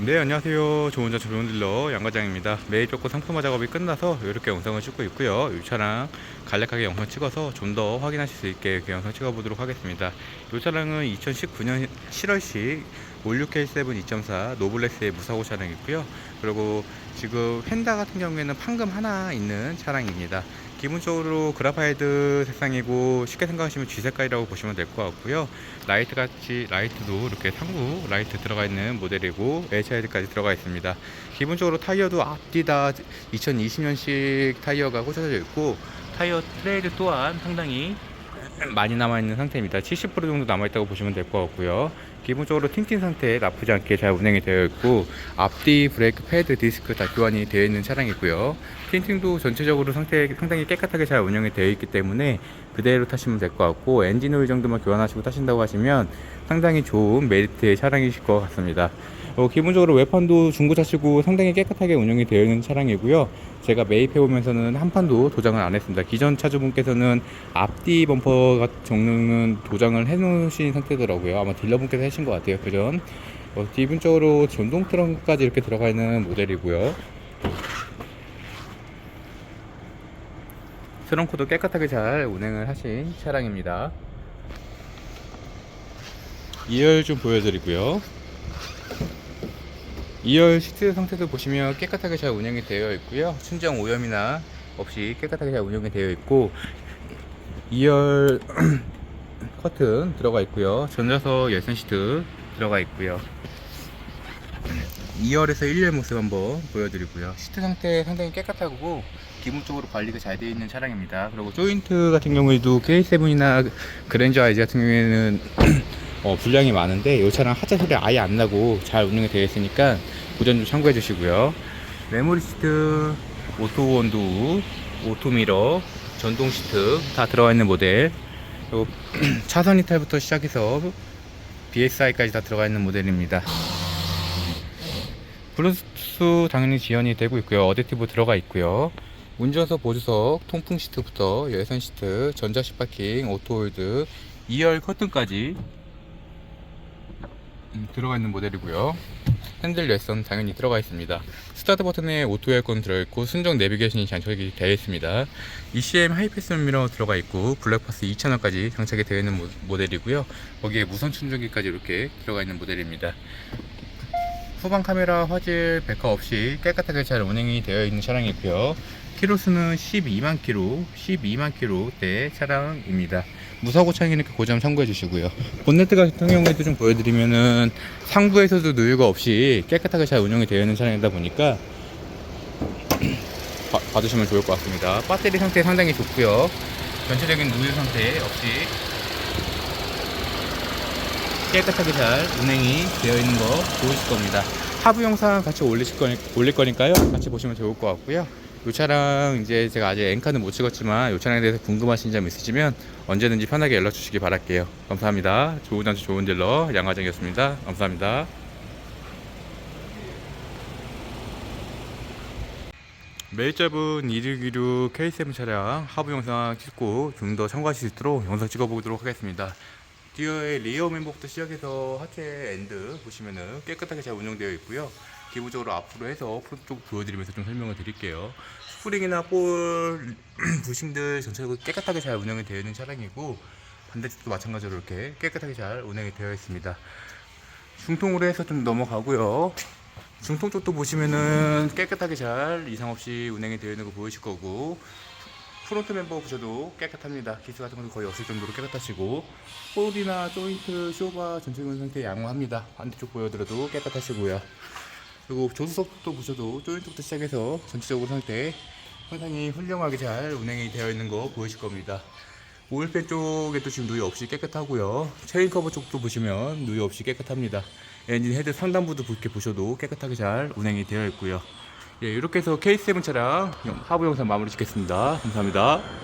네 안녕하세요. 좋은 차 좋은 딜러 양과장입니다. 매일 쫓고 상품화 작업이 끝나서 이렇게 영상을 찍고 있고요. 이 차량 간략하게 영상 찍어서 좀 더 확인하실 수 있게 그 영상 찍어 보도록 하겠습니다. 이 차량은 2019년 7월식 56K7 2.4 노블레스의 무사고 차량이고요. 그리고 지금 펜다 같은 경우에는 판금 하나 있는 차량입니다 기본적으로 그라파이드 색상이고 쉽게 생각하시면 G 색깔이라고 보시면 될 것 같고요. 라이트 같이 라이트도 이렇게 상부 라이트 들어가 있는 모델이고 HID까지 들어가 있습니다. 기본적으로 타이어도 앞뒤 다 2020년식 타이어가 꽂혀져 있고 타이어 트레이드 또한 상당히 많이 남아있는 상태입니다. 70% 정도 남아있다고 보시면 될 것 같고요. 기본적으로 틴팅 상태 나쁘지 않게 잘 운행이 되어 있고 앞뒤 브레이크 패드 디스크 다 교환이 되어 있는 차량이고요. 틴팅도 전체적으로 상태 상당히 깨끗하게 잘 운영이 되어 있기 때문에 그대로 타시면 될 것 같고 엔진 오일 정도만 교환하시고 타신다고 하시면 상당히 좋은 메리트의 차량이실 것 같습니다 어, 기본적으로 외판도 중고차시고 상당히 깨끗하게 운영이 되어 있는 차량이고요. 제가 매입해 보면서는 한 판도 도장을 안 했습니다. 기존 차주분께서는 앞뒤 범퍼 같은 종류는 도장을 해 놓으신 상태더라고요. 아마 딜러분께서 하신 것 같아요. 그전 어, 기본적으로 전동 트렁크까지 이렇게 들어가 있는 모델이고요. 트렁크도 깨끗하게 잘 운행을 하신 차량입니다. 2열 좀 보여드리고요 2열 시트 상태도 보시면 깨끗하게 잘 운영이 되어 있고요. 순정 오염이나 없이 깨끗하게 잘 운영이 되어 있고 2열 커튼 들어가 있고요. 전자석 열선 시트 들어가 있고요. 2열에서 1열 모습 한번 보여드리고요. 시트 상태 상당히 깨끗하고 기본적으로 관리가 잘 되어 있는 차량입니다. 그리고 조인트 같은 경우에도 K7이나 그랜저 IZ 같은 경우에는 어, 분량이 많은데 이 차량 하차 소리 아예 안 나고 잘 운영이 되어 있으니까 고전 좀 참고해 주시고요. 메모리 시트 오토 원두 오토 미러 전동 시트 다 들어가 있는 모델. 차선 이탈부터 시작해서 BSI까지 다 들어가 있는 모델입니다. 블루투스 당연히 지원이 되고 있고요. 어댑티브 들어가 있고요. 운전석 보조석 통풍 시트부터 열선 시트 전자식 파킹 오토홀드 2열 커튼까지 음, 들어가 있는 모델이고요. 핸들 열선 당연히 들어가 있습니다. 스타트 버튼에 오토 에어컨 들어있고 순정 내비게이션이 장착이 되어 있습니다. ECM 하이패스 미러 들어가 있고 블랙박스 2채널까지 장착이 되어 있는 모, 모델이고요. 거기에 무선 충전기까지 이렇게 들어가 있는 모델입니다. 후방 카메라 화질 백화 없이 깨끗하게 잘 운행이 되어 있는 차량이고요. 키로수는 12만 키로, 12만 키로대 차량입니다. 무사고 차량이니까 그점 참고해 주시고요. 본네트 같은 경우에도 좀 보여드리면은 상부에서도 누유가 없이 깨끗하게 잘 운영이 되어 있는 차량이다 보니까 봐- 봐주시면 좋을 것 같습니다. 배터리 상태 상당히 좋고요. 전체적인 누유 상태 없이 깨끗하게 잘 운행이 되어 있는 거 보이실 겁니다. 하부 영상 같이 올리실 거니, 올릴 거니까요. 같이 보시면 좋을 것 같고요. 이 차량 이제 제가 아직 엔카는 못 찍었지만 이 차량에 대해서 궁금하신 점 있으시면 언제든지 편하게 연락 주시기 바랄게요. 감사합니다. 좋은 장치 좋은 딜러 양화정이었습니다. 감사합니다. 매일 잡은 216 K7 차량 하부 영상 찍고 좀 더 참고하실 수 있도록 영상 찍어보도록 하겠습니다. 디어의 리어 멤버부터 시작해서 하체 엔드 보시면은 깨끗하게 잘 운영되어 있고요. 기본적으로 앞으로 해서 프론트 쪽 보여드리면서 좀 설명을 드릴게요. 스프링이나 볼 부싱들 전체적으로 깨끗하게 잘 운영이 되어 있는 차량이고 반대쪽도 마찬가지로 이렇게 깨끗하게 잘 운영이 되어 있습니다. 중통으로 해서 좀 넘어가고요. 중통 쪽도 보시면은 깨끗하게 잘 이상 없이 운행이 되어 있는 거 보이실 거고 프론트 멤버 보셔도 깨끗합니다. 기스 같은 것도 거의 없을 정도로 깨끗하시고 볼이나 조인트, 쇼바 전체적인 상태 양호합니다. 반대쪽 보여드려도 깨끗하시고요. 그리고 조수석도 보셔도 조인트부터 시작해서 전체적으로 상태 상당히 훌륭하게 잘 운행이 되어 있는 거 보이실 겁니다. 오일팬 쪽에도 지금 누유 없이 깨끗하고요. 체인 커버 쪽도 보시면 누유 없이 깨끗합니다. 엔진 헤드 상단부도 이렇게 보셔도 깨끗하게 잘 운행이 되어 있고요. 예, 이렇게 해서 K7 차량 하부 영상 마무리 짓겠습니다. 감사합니다.